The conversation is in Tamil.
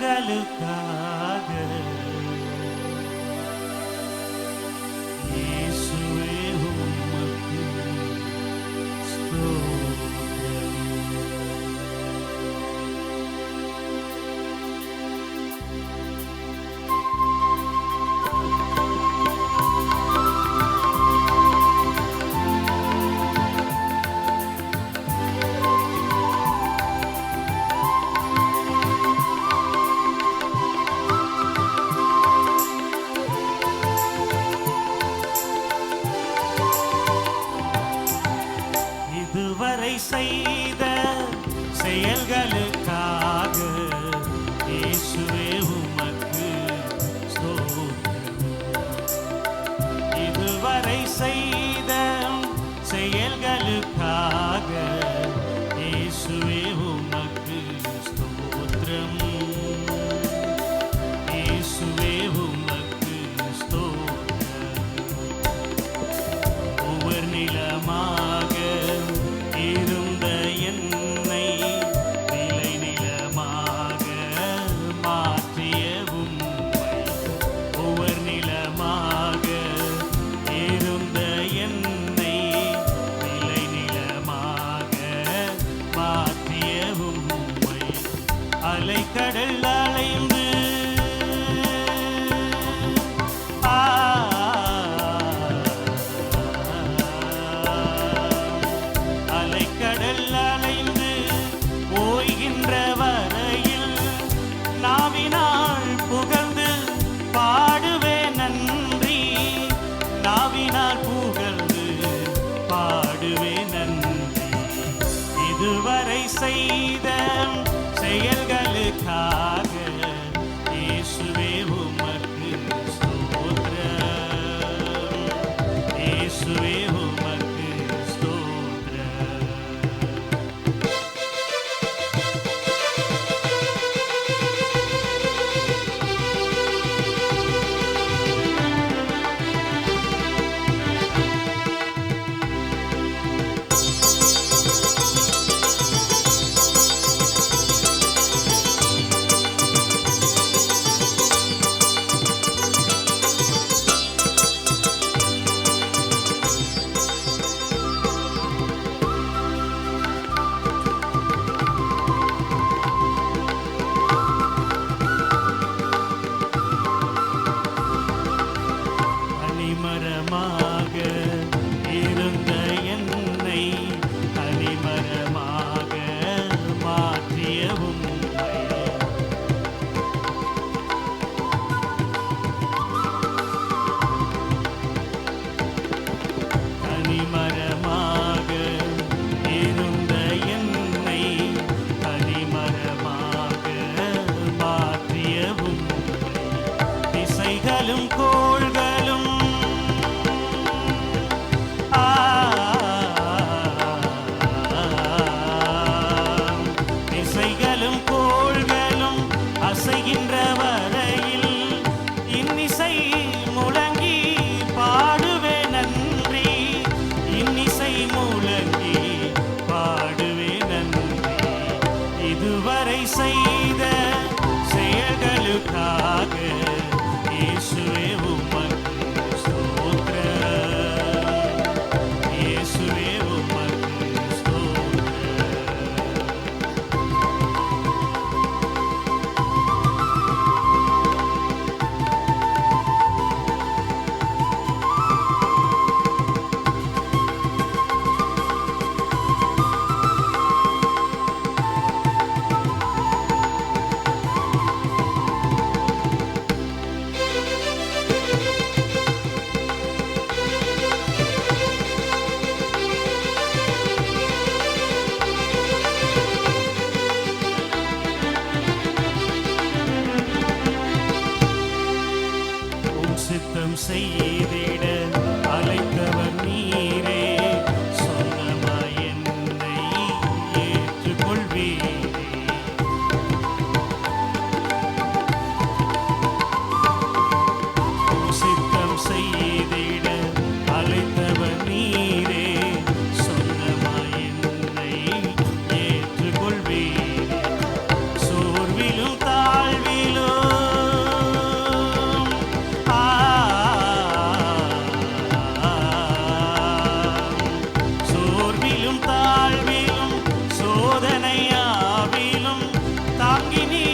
ගලුතාද? இதுவரை செய்த செயல்களுக்கு கடல்ல இதுவரை செய்த செயல்களுக்காக இயேசுவே Panginoon.